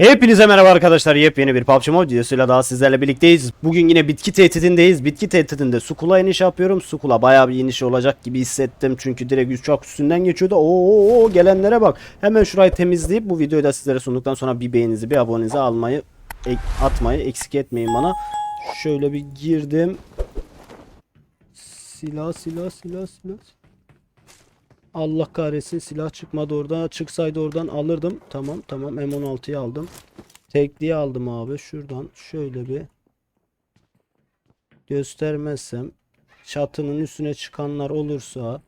Hepinize merhaba arkadaşlar. Yepyeni bir PUBG Mobile videosuyla daha sizlerle birlikteyiz. Bugün yine bitki tehditindeyiz. Bitki tehditinde Sukula iniş yapıyorum. Sukula bayağı bir iniş olacak gibi hissettim. Çünkü direkt uçak üstünden geçiyordu. Oo gelenlere bak. Hemen şurayı temizleyip bu videoyu da sizlere sunduktan sonra bir beğeninizi bir abonenizi almayı atmayı eksik etmeyin bana. Şöyle bir girdim. Silah silah silah silah. Allah kahretsin silah çıkmadı orada. Çıksaydı oradan alırdım. Tamam tamam M16'yı aldım. Tekliği aldım abi. Şuradan şöyle bir göstermezsem çatının üstüne çıkanlar olursa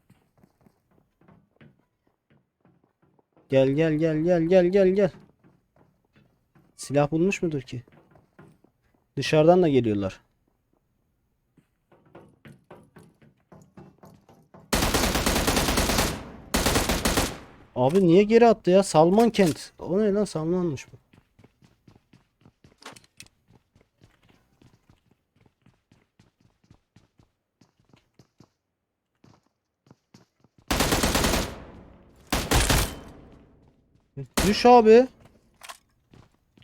Gel gel gel gel gel gel gel. Silah bulmuş mudur ki? Dışarıdan da geliyorlar. Abi niye geri attı ya? Salman Kent. O ne lan? Salmanmış bu. Düş abi.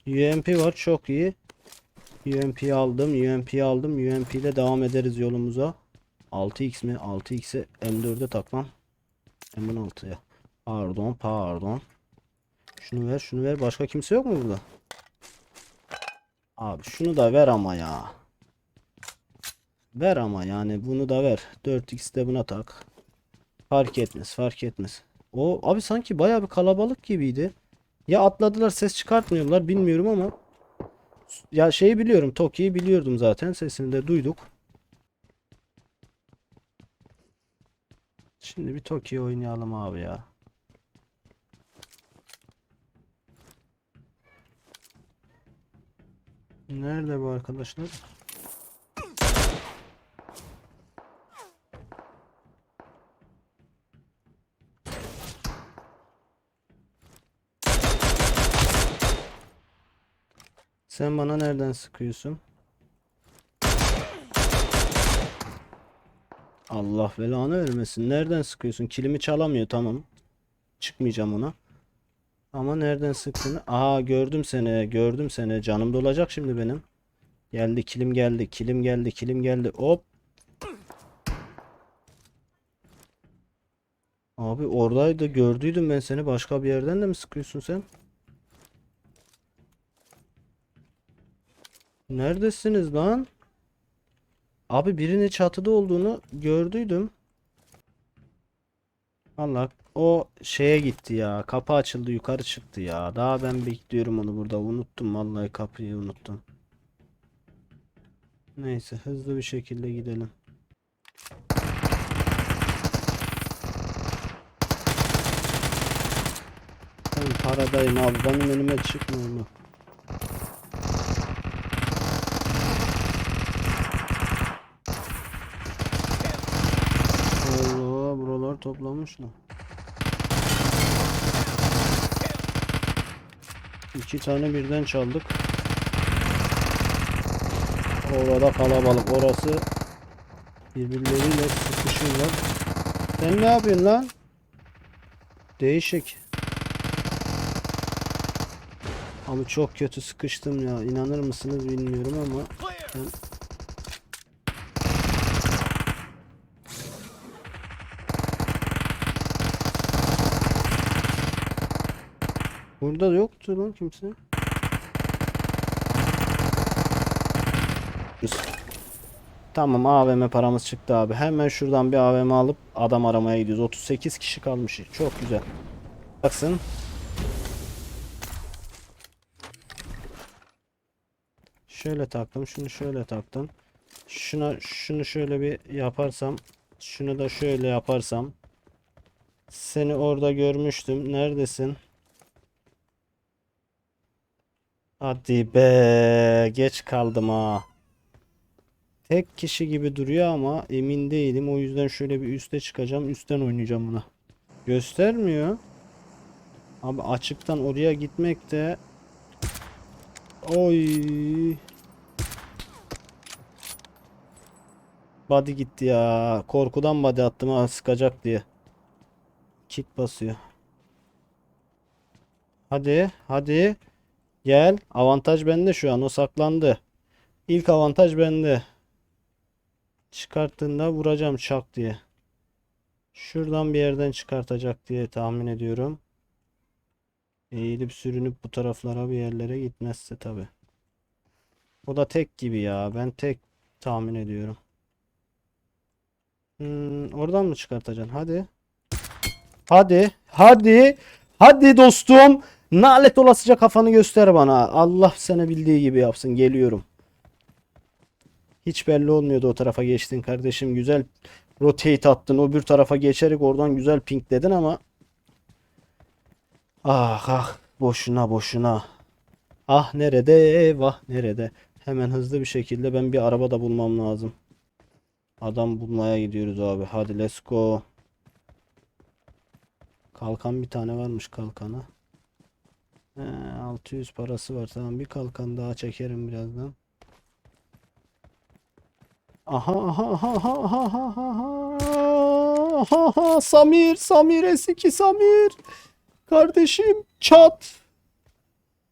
UMP var çok iyi. UMP aldım, UMP aldım. UMP ile devam ederiz yolumuza. 6x mi? 6x'i M4'e takmam. M16'ya. Pardon, pardon. Şunu ver, şunu ver. Başka kimse yok mu burada? Abi şunu da ver ama ya. Ver ama yani bunu da ver. 4x de buna tak. Fark etmez, fark etmez. O abi sanki bayağı bir kalabalık gibiydi. Ya atladılar ses çıkartmıyorlar bilmiyorum ama ya şeyi biliyorum Toki'yi biliyordum zaten sesini de duyduk. Şimdi bir Toki oynayalım abi ya. Nerede bu arkadaşlar? Sen bana nereden sıkıyorsun? Allah belanı vermesin. Nereden sıkıyorsun? Kilimi çalamıyor tamam. Çıkmayacağım ona. Ama nereden sıktığını. Aa gördüm seni. Gördüm seni. Canım dolacak şimdi benim. Geldi kilim geldi. Kilim geldi. Kilim geldi. Hop. Abi oradaydı. Gördüydüm ben seni. Başka bir yerden de mi sıkıyorsun sen? Neredesiniz lan? Abi birinin çatıda olduğunu gördüydüm. Allah o şeye gitti ya. Kapı açıldı yukarı çıktı ya. Daha ben bekliyorum onu burada. Unuttum vallahi kapıyı unuttum. Neyse hızlı bir şekilde gidelim. Ben paradayım abi. Benim önüme çıkmıyor mu? Buralar toplamışlar. İki tane birden çaldık. Orada kalabalık. Orası birbirleriyle sıkışıyorlar. Sen ne yapıyorsun lan? Değişik. Abi çok kötü sıkıştım ya. İnanır mısınız bilmiyorum ama ben Burada yoktu lan kimse. Tamam AVM paramız çıktı abi. Hemen şuradan bir AVM alıp adam aramaya gidiyoruz. 38 kişi kalmış. Çok güzel. Baksın. Şöyle taktım. Şunu şöyle taktım. Şuna şunu şöyle bir yaparsam. Şunu da şöyle yaparsam. Seni orada görmüştüm. Neredesin? Hadi be geç kaldım ha. Tek kişi gibi duruyor ama emin değilim. O yüzden şöyle bir üste çıkacağım. Üstten oynayacağım buna. Göstermiyor. Abi açıktan oraya gitmek de Oy. Body gitti ya. Korkudan body attım ha sıkacak diye. Kick basıyor. Hadi, hadi. Gel. Avantaj bende şu an. O saklandı. İlk avantaj bende. Çıkarttığında vuracağım çak diye. Şuradan bir yerden çıkartacak diye tahmin ediyorum. Eğilip sürünüp bu taraflara bir yerlere gitmezse tabi. O da tek gibi ya. Ben tek tahmin ediyorum. Hmm, oradan mı çıkartacaksın? Hadi. Hadi. Hadi. Hadi dostum. Nalet olasıca kafanı göster bana. Allah seni bildiği gibi yapsın. Geliyorum. Hiç belli olmuyordu o tarafa geçtin kardeşim. Güzel rotate attın. Öbür tarafa geçerek oradan güzel pinkledin ama ah ah boşuna boşuna. Ah nerede? Vah nerede? Hemen hızlı bir şekilde ben bir araba da bulmam lazım. Adam bulmaya gidiyoruz abi. Hadi let's go. Kalkan bir tane varmış kalkana. He, 600 parası var. Tamam bir kalkan daha çekerim birazdan. Aha aha aha aha aha aha aha aha aha Samir Samir S2 Samir. Kardeşim çat.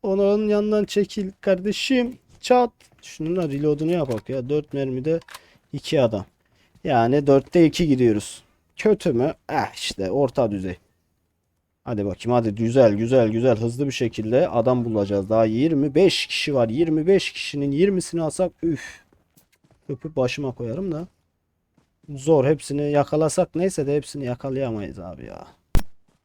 Onun yanından çekil kardeşim çat. Şunun da reload'unu yapak ya. 4 mermide 2 adam. Yani 4'te 2 gidiyoruz. Kötü mü? Eh işte orta düzey hadi bakayım hadi. Güzel güzel güzel. Hızlı bir şekilde adam bulacağız. Daha 25 kişi var. 25 kişinin 20'sini alsak üf. Öpüp başıma koyarım da. Zor. Hepsini yakalasak neyse de hepsini yakalayamayız abi ya.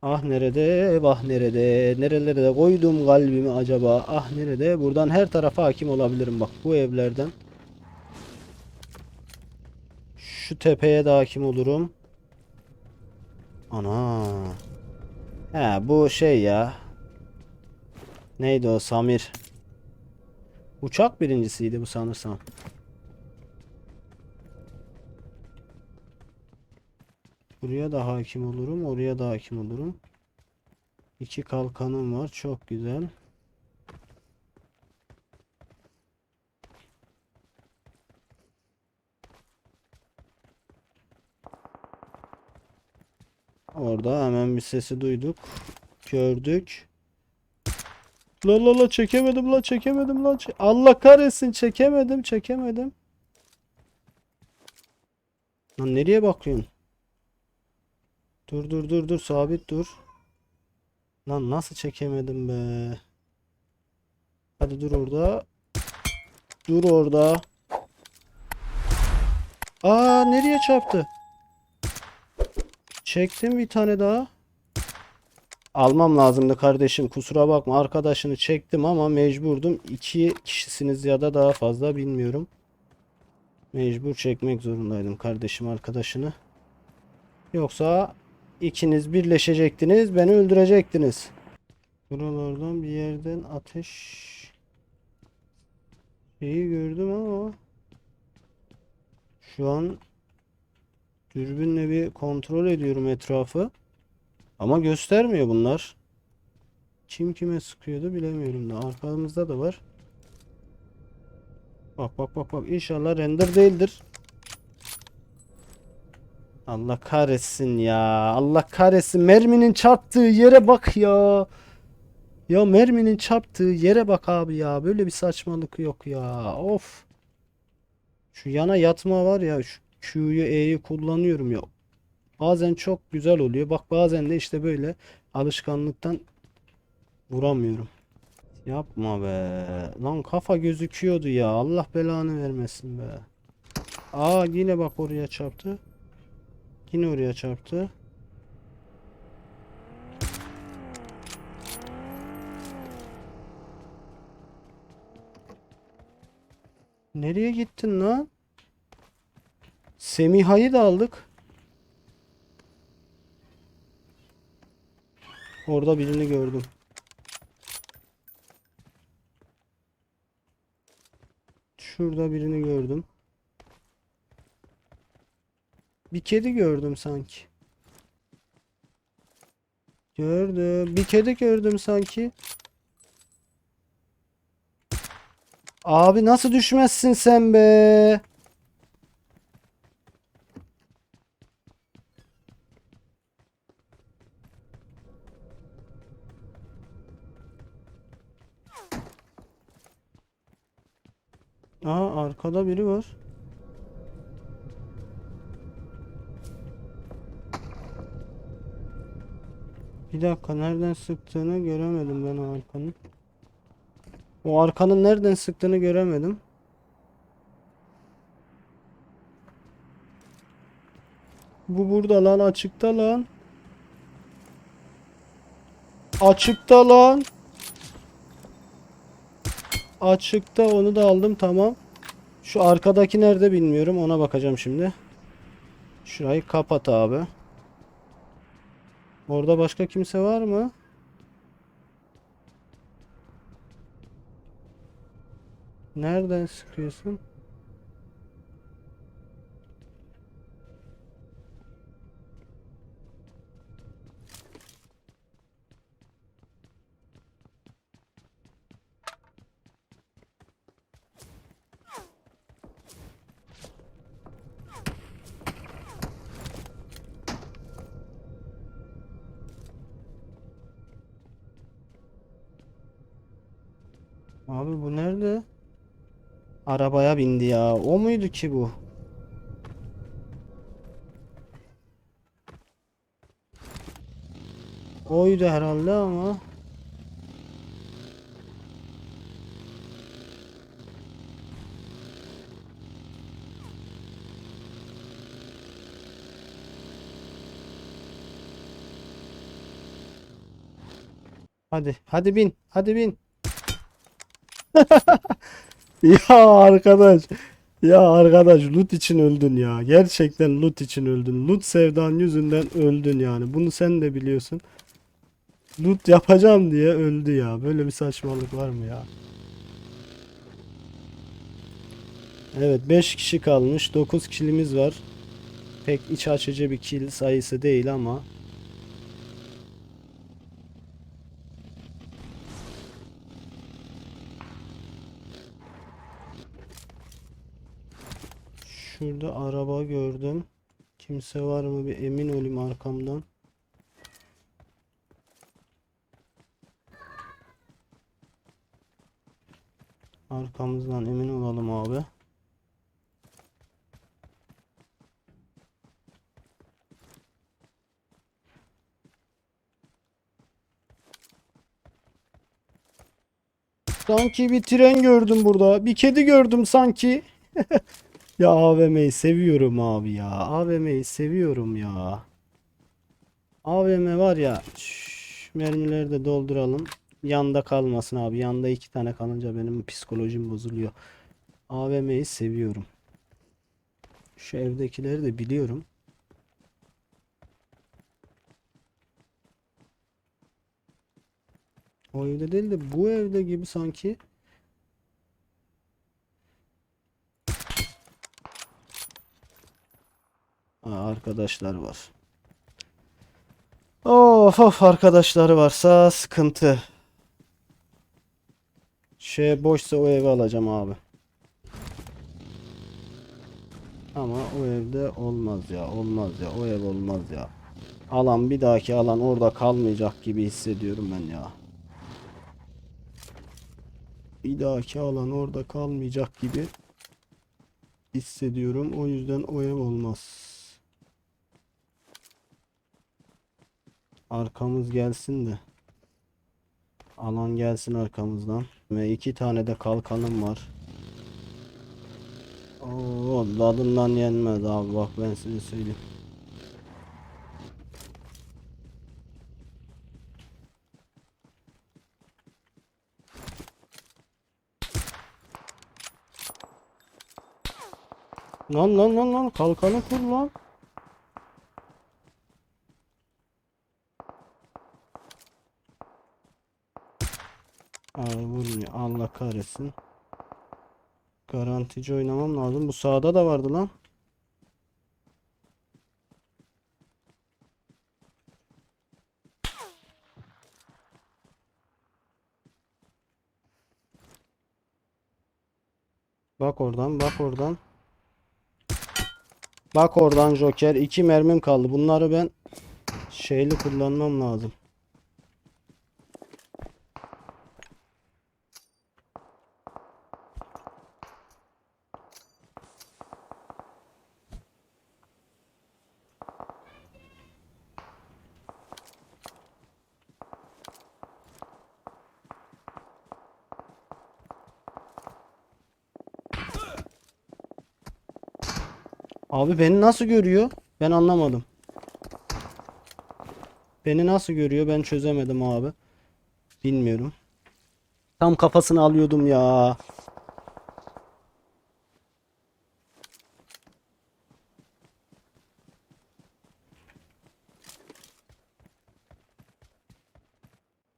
Ah nerede? Vah nerede? Nerelere de koydum kalbimi acaba? Ah nerede? Buradan her tarafa hakim olabilirim. Bak bu evlerden. Şu tepeye de hakim olurum. Ana. He bu şey ya. Neydi o Samir. Uçak birincisiydi bu sanırsam. Buraya da hakim olurum. Oraya da hakim olurum. İki kalkanım var. Çok güzel. Orada hemen bir sesi duyduk. Gördük. La la la çekemedim la çekemedim la. Allah kahretsin çekemedim çekemedim. Lan nereye bakıyorsun? Dur dur dur dur sabit dur. Lan nasıl çekemedim be. Hadi dur orada. Dur orada. Aa nereye çarptı? Çektim bir tane daha. Almam lazımdı kardeşim. Kusura bakma arkadaşını çektim ama mecburdum. İki kişisiniz ya da daha fazla bilmiyorum. Mecbur çekmek zorundaydım kardeşim arkadaşını. Yoksa ikiniz birleşecektiniz, beni öldürecektiniz. Buralardan bir yerden ateş şeyi gördüm ama şu an dürbünle bir kontrol ediyorum etrafı. Ama göstermiyor bunlar. Kim kime sıkıyordu bilemiyorum da. Arkamızda da var. Bak bak bak bak. İnşallah render değildir. Allah kahretsin ya. Allah kahretsin. Merminin çarptığı yere bak ya. Ya merminin çarptığı yere bak abi ya. Böyle bir saçmalık yok ya. Of. Şu yana yatma var ya. Şu Q'yu E'yi kullanıyorum ya. Bazen çok güzel oluyor. Bak bazen de işte böyle alışkanlıktan vuramıyorum. Yapma be. Lan kafa gözüküyordu ya. Allah belanı vermesin be. Aa yine bak oraya çarptı. Yine oraya çarptı. Nereye gittin lan? Semiha'yı da aldık. Orada birini gördüm. Şurada birini gördüm. Bir kedi gördüm sanki. Gördüm. Bir kedi gördüm sanki. Abi nasıl düşmezsin sen be? Aa arkada biri var. Bir dakika nereden sıktığını göremedim ben o arkanın. O arkanın nereden sıktığını göremedim. Bu burada lan açıkta lan. Açıkta lan. Açıkta onu da aldım tamam. Şu arkadaki nerede bilmiyorum ona bakacağım şimdi. Şurayı kapat abi. Orada başka kimse var mı? Nereden sıkıyorsun? Abi bu nerede? Arabaya bindi ya. O muydu ki bu? Oydu herhalde ama. Hadi, hadi bin, hadi bin. Ya arkadaş. Ya arkadaş loot için öldün ya. Gerçekten loot için öldün. Loot sevdan yüzünden öldün yani. Bunu sen de biliyorsun. Loot yapacağım diye öldü ya. Böyle bir saçmalık var mı ya? Evet 5 kişi kalmış. 9 killimiz var. Pek iç açıcı bir kill sayısı değil ama. Şurada araba gördüm. Kimse var mı bir emin olayım arkamdan. Arkamızdan emin olalım abi. Sanki bir tren gördüm burada. Bir kedi gördüm sanki. Ya AVM'yi seviyorum abi ya. AVM'yi seviyorum ya. AVM var ya. Şş, mermileri de dolduralım. Yanda kalmasın abi. Yanda iki tane kalınca benim psikolojim bozuluyor. AVM'yi seviyorum. Şu evdekileri de biliyorum. O evde değil de bu evde gibi sanki. Aa, arkadaşlar var. Of of arkadaşları varsa sıkıntı. Şey boşsa o evi alacağım abi. Ama o evde olmaz ya. Olmaz ya. O ev olmaz ya. Alan bir dahaki alan orada kalmayacak gibi hissediyorum ben ya. Bir dahaki alan orada kalmayacak gibi hissediyorum. O yüzden o ev olmaz. Arkamız gelsin de. Alan gelsin arkamızdan. Ve iki tane de kalkanım var. Oo, tadından yenmez abi bak ben size söyleyeyim. Lan lan lan lan kalkanı kur lan. Abi vurmuyor. Allah kahretsin. Garantici oynamam lazım. Bu sağda da vardı lan. Bak oradan, bak oradan. Bak oradan Joker. İki mermim kaldı. Bunları ben şeyli kullanmam lazım. Abi beni nasıl görüyor? Ben anlamadım. Beni nasıl görüyor? Ben çözemedim abi. Bilmiyorum. Tam kafasını alıyordum ya.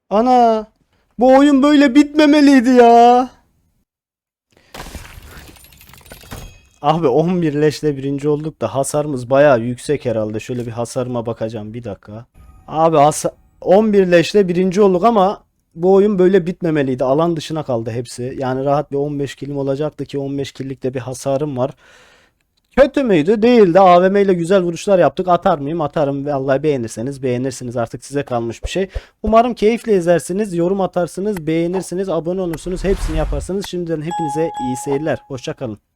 Ana! Bu oyun böyle bitmemeliydi ya. Abi 11 leşle birinci olduk da hasarımız bayağı yüksek herhalde. Şöyle bir hasarıma bakacağım bir dakika. Abi hasa 11 leşle birinci olduk ama bu oyun böyle bitmemeliydi. Alan dışına kaldı hepsi. Yani rahat bir 15 kilim olacaktı ki 15 killikte bir hasarım var. Kötü müydü? Değildi. AVM ile güzel vuruşlar yaptık. Atar mıyım? Atarım. Vallahi beğenirseniz beğenirsiniz. Artık size kalmış bir şey. Umarım keyifle izlersiniz. Yorum atarsınız. Beğenirsiniz. Abone olursunuz. Hepsini yaparsınız. Şimdiden hepinize iyi seyirler. Hoşçakalın.